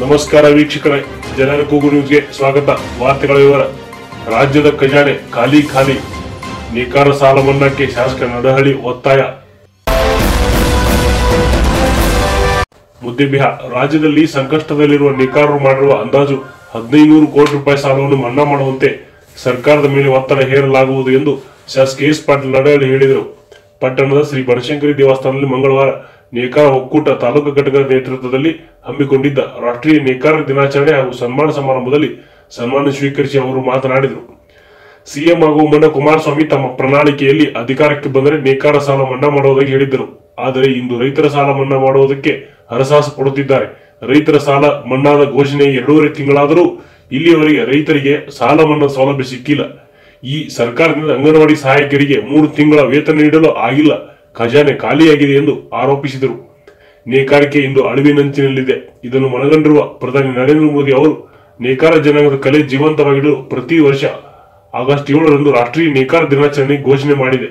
ನಮಸ್ಕಾರ ವೀಕ್ಷಕರೇ, ಜನರ ಕೂಗು ನ್ಯೂಸ್ಗೆ ಸ್ವಾಗತ. ವಾರ್ತೆಗಳ ವಿವರ. ರಾಜ್ಯದ ಖಜಾನೆ ಖಾಲಿ ಖಾಲಿ. ನೇಕಾರ ಸಾಲ ಮನ್ನಾಕ್ಕೆ ಶಾಸಕ ನಡಹಳ್ಳಿ ಒತ್ತಾಯ. ಮುದ್ದೆಬಿಹ ರಾಜ್ಯದಲ್ಲಿ ಸಂಕಷ್ಟದಲ್ಲಿರುವ ನೇಕಾರರು ಮಾಡಿರುವ ಅಂದಾಜು ಹದಿನೈದು ಕೋಟಿ ರೂಪಾಯಿ ಸಾಲವನ್ನು ಮನ್ನಾ ಮಾಡುವಂತೆ ಸರ್ಕಾರದ ಮೇಲೆ ಒತ್ತಡ ಹೇರಲಾಗುವುದು ಎಂದು ಶಾಸಕ ಎಸ್ ಪಾಟೀಲ್ ನಡಹಳ್ಳಿ ಹೇಳಿದರು. ಪಟ್ಟಣದ ಶ್ರೀ ಬನಶಂಕರಿ ದೇವಸ್ಥಾನದಲ್ಲಿ ಮಂಗಳವಾರ ನೇಕಾರ ಒಕ್ಕೂಟ ತಾಲೂಕು ಘಟಕದ ನೇತೃತ್ವದಲ್ಲಿ ಹಮ್ಮಿಕೊಂಡಿದ್ದ ರಾಷ್ಟ್ರೀಯ ನೇಕಾರ ದಿನಾಚರಣೆ ಹಾಗೂ ಸನ್ಮಾನ ಸಮಾರಂಭದಲ್ಲಿ ಸನ್ಮಾನ ಸ್ವೀಕರಿಸಿ ಅವರು ಮಾತನಾಡಿದರು. ಸಿಎಂ ಹಾಗೂ ಮುನ್ನ ಕುಮಾರಸ್ವಾಮಿ ತಮ್ಮ ಪ್ರಣಾಳಿಕೆಯಲ್ಲಿ ಅಧಿಕಾರಕ್ಕೆ ಬಂದರೆ ನೇಕಾರ ಸಾಲ ಮನ್ನಾ ಮಾಡುವುದಾಗಿ ಹೇಳಿದ್ದರು. ಆದರೆ ಇಂದು ರೈತರ ಸಾಲ ಮನ್ನಾ ಮಾಡುವುದಕ್ಕೆ ಹರಸಾಹಸ ಪಡುತ್ತಿದ್ದಾರೆ. ರೈತರ ಸಾಲ ಮನ್ನಾದ ಘೋಷಣೆ ಎರಡೂವರೆ ತಿಂಗಳಾದರೂ ಇಲ್ಲಿಯವರೆಗೆ ರೈತರಿಗೆ ಸಾಲ ಮನ್ನಾ ಸೌಲಭ್ಯ ಸಿಕ್ಕಿಲ್ಲ. ಈ ಸರ್ಕಾರದಿಂದ ಅಂಗನವಾಡಿ ಸಹಾಯಕರಿಗೆ ಮೂರು ತಿಂಗಳ ವೇತನ ನೀಡಲು ಆಗಿಲ್ಲ. ಖಜಾನೆ ಖಾಲಿಯಾಗಿದೆ ಎಂದು ಆರೋಪಿಸಿದರು. ನೇಕಾರಿಕೆ ಇಂದು ಅಳಿವಿನಂಚಿನಲ್ಲಿದೆ. ಇದನ್ನು ಮನಗಂಡಿರುವ ಪ್ರಧಾನಿ ನರೇಂದ್ರ ಮೋದಿ ಅವರು ನೇಕಾರ ಜನಾಂಗದ ಕಲೆ ಜೀವಂತವಾಗಿಡಲು ಪ್ರತಿ ವರ್ಷ ಆಗಸ್ಟ್ ಏಳರಂದು ರಾಷ್ಟ್ರೀಯ ನೇಕಾರ ದಿನಾಚರಣೆ ಘೋಷಣೆ ಮಾಡಿದೆ.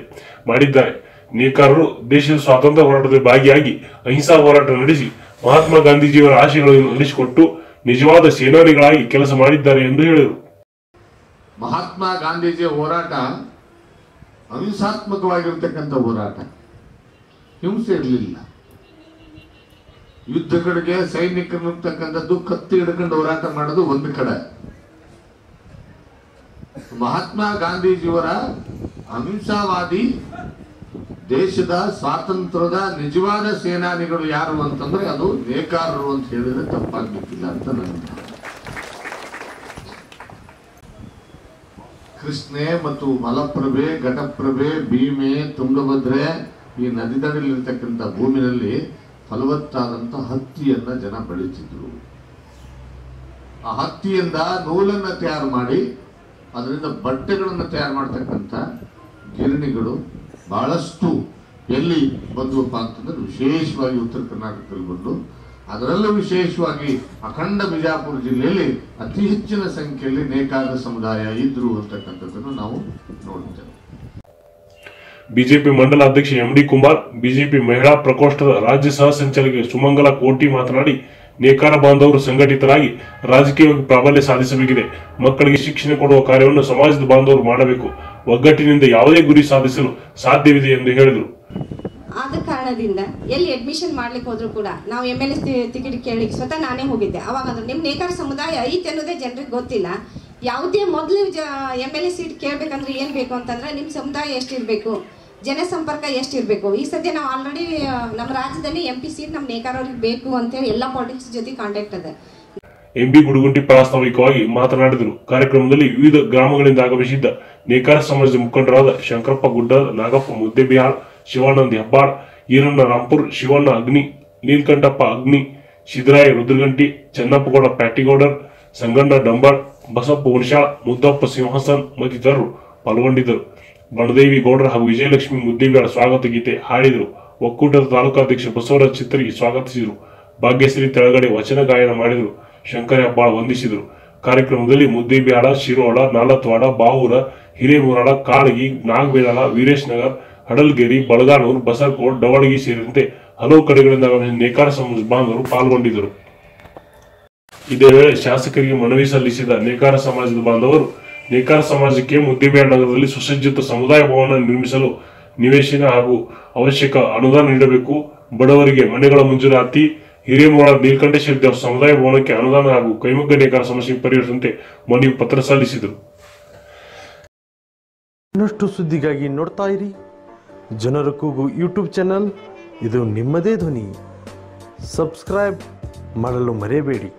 ಮಾಡಿದ್ದಾರೆ. ನೇಕಾರರು ದೇಶದ ಸ್ವಾತಂತ್ರ್ಯ ಹೋರಾಟದಲ್ಲಿ ಭಾಗಿಯಾಗಿ ಅಹಿಂಸಾ ಹೋರಾಟ ನಡೆಸಿ ಮಹಾತ್ಮ ಗಾಂಧೀಜಿಯವರ ಆಶಯಗಳನ್ನು ನಡೆಸಿಕೊಟ್ಟು ನಿಜವಾದ ಸೇನಾನಿಗಳಾಗಿ ಕೆಲಸ ಮಾಡಿದ್ದಾರೆ ಎಂದು ಹೇಳಿದರು. ಮಹಾತ್ಮ ಗಾಂಧೀಜಿಯ ಹೋರಾಟ ಅಹಿಂಸಾತ್ಮಕವಾಗಿರ್ತಕ್ಕಂಥ ಹೋರಾಟ. ಹಿಂಸೆ ಇರಲಿಲ್ಲ. ಯುದ್ಧಗಳಿಗೆ ಸೈನಿಕರು ಅಂತಕ್ಕಂಥದ್ದು ಕತ್ತಿ ಹಿಡ್ಕೊಂಡು ಹೋರಾಟ ಮಾಡೋದು ಒಂದು ಕಡೆ. ಮಹಾತ್ಮ ಗಾಂಧೀಜಿಯವರ ಅಹಿಂಸಾವಾದಿ ದೇಶದ ಸ್ವಾತಂತ್ರ್ಯದ ನಿಜವಾದ ಸೇನಾನಿಗಳು ಯಾರು ಅಂತಂದ್ರೆ ಅದು ನೇಕಾರರು ಅಂತ ಹೇಳಿದ್ರೆ ತಪ್ಪಾಗ್ಲಿಕ್ಕಿಲ್ಲ ಅಂತ ನನ್ನ ಕೃಷ್ಣೆ ಮತ್ತು ಮಲಪ್ರಭೆ, ಘಟಪ್ರಭೆ, ಭೀಮೆ, ತುಂಗಭದ್ರೆ ಈ ನದಿ ದಡಲಿರ್ತಕ್ಕಂಥ ಭೂಮಿನಲ್ಲಿ ಫಲವತ್ತಾದಂಥ ಹತ್ತಿಯನ್ನು ಜನ ಬೆಳೀತಿದ್ರು ಆ ಹತ್ತಿಯಿಂದ ನೂಲನ್ನು ತಯಾರು ಮಾಡಿ, ಅದರಿಂದ ಬಟ್ಟೆಗಳನ್ನು ತಯಾರು ಮಾಡ್ತಕ್ಕಂಥ ಗಿರಣಿಗಳು ಬಹಳಷ್ಟು ಎಲ್ಲಿ ಬಂದವಪ್ಪ ಅಂತಂದ್ರೆ ವಿಶೇಷವಾಗಿ ಉತ್ತರ ಕರ್ನಾಟಕದಲ್ಲಿ ಬಂದು, ಅದರಲ್ಲೂ ವಿಶೇಷವಾಗಿ ಅಖಂಡ ಬಿಜಾಪುರ ಜಿಲ್ಲೆಯಲ್ಲಿ ಅತಿ ಹೆಚ್ಚಿನ ಸಂಖ್ಯೆಯಲ್ಲಿ ನೇಕಾರ ಸಮುದಾಯ ಇದ್ರು ಅಂತಕ್ಕಂಥದ್ದನ್ನು ನಾವು ನೋಡ್ತೇವೆ. ಬಿಜೆಪಿ ಮಂಡಲ ಅಧ್ಯಕ್ಷ ಎಂ ಡಿ ಕುಮಾರ್ ಬಿಜೆಪಿ ಮಹಿಳಾ ಪ್ರಕೋಷ್ಠದ ರಾಜ್ಯ ಸಹ ಸಂಚಾಲಕಿ ಸುಮಂಗಲ ಕೋಟಿ ಮಾತನಾಡಿ, ನೇಕಾರ ಬಾಂಧವರು ಸಂಘಟಿತರಾಗಿ ರಾಜಕೀಯವಾಗಿ ಪ್ರಾಬಲ್ಯ ಸಾಧಿಸಬೇಕಿದೆ. ಮಕ್ಕಳಿಗೆ ಶಿಕ್ಷಣ ಕೊಡುವ ಕಾರ್ಯವನ್ನು ಸಮಾಜದ ಬಾಂಧವರು ಮಾಡಬೇಕು. ಒಗ್ಗಟ್ಟಿನಿಂದ ಯಾವುದೇ ಗುರಿ ಸಾಧಿಸಲು ಸಾಧ್ಯವಿದೆ ಎಂದು ಹೇಳಿದರು. ಆದ ಕಾರಣದಿಂದ ಎಲ್ಲಿ ಅಡ್ಮಿಷನ್ ಮಾಡ್ಲಿಕ್ಕೆ ಹೋದ್ರು ಕೂಡ ನಾವು ಎಂ ಎಲ್ ಎ ಟಿಕೆಟ್ ಕೇಳಿ ಸ್ವತಃ ನಾನೇ ಹೋಗಿದ್ದೆ. ಅವಾಗ ನಿಮ್ ನಿಮ್ಮ ನೇಕಾರ ಸಮುದಾಯ ಐತೆ ಅನ್ನೋದೇ ಜನರಿಗೆ ಗೊತ್ತಿಲ್ಲ. ಯಾವುದೇ ಮೊದಲು ಎಂ ಎಲ್ ಎ ಸೀಟ್ ಕೇಳಬೇಕಂದ್ರೆ ಏನು ಬೇಕು ಅಂತಂದ್ರೆ ನಿಮ್ಮ ಸಮುದಾಯ ಎಷ್ಟಿರಬೇಕು, ಜನಸಂಪರ್ಕ ಎಷ್ಟಿರಬೇಕು. ಈ ಸದ್ಯ ನಾವು ಆಲ್ರೆಡಿ ನಮ್ಮ ರಾಜ್ಯದಲ್ಲಿ ಎಂ ಪಿ ಸೀಟ್ ನಮ್ಮ ನೇಕಾರವ್ರಿಗೆ ಬೇಕು ಅಂತೇಳಿ ಎಲ್ಲ ಪಾಲಿಟಿಕ್ಸ್ ಜೊತೆ ಕಾಂಟ್ಯಾಕ್ಟ್ ಅದ. ಎಂಬಿ ಗುಡುಗುಂಟಿ ಪ್ರಾಸ್ತಾವಿಕವಾಗಿ ಮಾತನಾಡಿದರು. ಕಾರ್ಯಕ್ರಮದಲ್ಲಿ ವಿವಿಧ ಗ್ರಾಮಗಳಿಂದ ಆಗಮಿಸಿದ್ದ ನೇಕಾರ ಸಮಾಜದ ಮುಖಂಡರಾದ ಶಂಕರಪ್ಪ ಗುಡ್ಡ ನಾಗಪ್ಪ ಮುದ್ದೆಬಿಹಾಳ್, ಶಿವಾನಂದ್ ಹೆಬ್ಬಾಳ್, ಈರಣ್ಣ ರಾಂಪುರ್, ಶಿವಣ್ಣ ಅಗ್ನಿ, ನೀಲ್ಕಂಠಪ್ಪ ಅಗ್ನಿ ಸಿದ್ದರಾಯ ರುದ್ರಗಂಟಿ, ಚನ್ನಪ್ಪಗೌಡ ಪ್ಯಾಟಿಗೌಡರ್ ಸಂಗಣ್ಣ ಡಂಬಾಳ್, ಬಸಪ್ಪ ಹುಣಶಾಳ ಮುದ್ದಪ್ಪ ಸಿಂಹಾಸನ್ ಮತ್ತಿತರರು ಪಾಲ್ಗೊಂಡಿದ್ದರು. ಬಣದೇವಿ ಗೌಡರ ಹಾಗೂ ವಿಜಯಲಕ್ಷ್ಮಿ ಮುದ್ದೇಬಿಗಳ ಸ್ವಾಗತ ಗೀತೆ ಹಾಡಿದರು. ಒಕ್ಕೂಟದ ತಾಲೂಕಾಧ್ಯಕ್ಷ ಬಸವರಾಜ್ ಚಿತ್ರಿ ಸ್ವಾಗತಿಸಿದರು. ಭಾಗ್ಯಶ್ರೀ ತೆಳಗಡೆ ವಚನ ಗಾಯನ ಮಾಡಿದರು. ಶಂಕರ ಹೆಬ್ಬಾಳ್ ವಂದಿಸಿದರು. ಕಾರ್ಯಕ್ರಮದಲ್ಲಿ ಮುದ್ದೇಬಿಹಾಳ ಶಿರೋಳ, ನಾಲತ್ವಾಡ, ಬಾವೂರ, ಹಿರೇಮೂರಾಳ, ಕಾಳಗಿ ನಾಗಬೇಲಾಳ ವೀರೇಶ್ ನಗರ್ ಹಡಲ್ಗೇರಿ ಬಳಗಾನೂರು ಬಸರ್ಕೋಟ್ ಡವಳಗಿ ಸೇರಿದಂತೆ ಹಲವು ಕಡೆಗಳಿಂದ ನೇಕಾರ ಸಮಾಜ ಬಾಂಧವರು ಪಾಲ್ಗೊಂಡಿದ್ದರು. ಇದೇ ವೇಳೆ ಶಾಸಕರಿಗೆ ಮನವಿ ಸಲ್ಲಿಸಿದ ನೇಕಾರ ಸಮಾಜದ ಬಾಂಧವರು, ನೇಕಾರ ಸಮಾಜಕ್ಕೆ ಮುದ್ದೇಬೇಡ ನಗರದಲ್ಲಿ ಸುಸಜ್ಜಿತ ಸಮುದಾಯ ಭವನ ನಿರ್ಮಿಸಲು ನಿವೇಶನ ಹಾಗೂ ಅವಶ್ಯಕ ಅನುದಾನ ನೀಡಬೇಕು. ಬಡವರಿಗೆ ಮನೆಗಳ ಮಂಜೂರಾತಿ ಹಿರೇಮೋಳ ನೀಲಕಂಠೇಶ್ವರ ದೇವ ಸಮುದಾಯ ಭವನಕ್ಕೆ ಅನುದಾನ ಹಾಗೂ ಕೈಮಗ್ಗ ನೇಕಾರ ಸಮಸ್ಯೆಗೆ ಪರಿಹರಿಸುವಂತೆ ಮನವಿ ಪತ್ರ ಸಲ್ಲಿಸಿದರು. ಇನ್ನಷ್ಟು ಸುದ್ದಿಗಾಗಿ ನೋಡ್ತಾ ಇರಿ. ಜನರ ಕೂಗು ಯೂಟ್ಯೂಬ್ ಚಾನಲ್. ಇದು ನಿಮ್ಮದೇ ಧ್ವನಿ. ಸಬ್ಸ್ಕ್ರೈಬ್ ಮಾಡಲು ಮರೆಯಬೇಡಿ.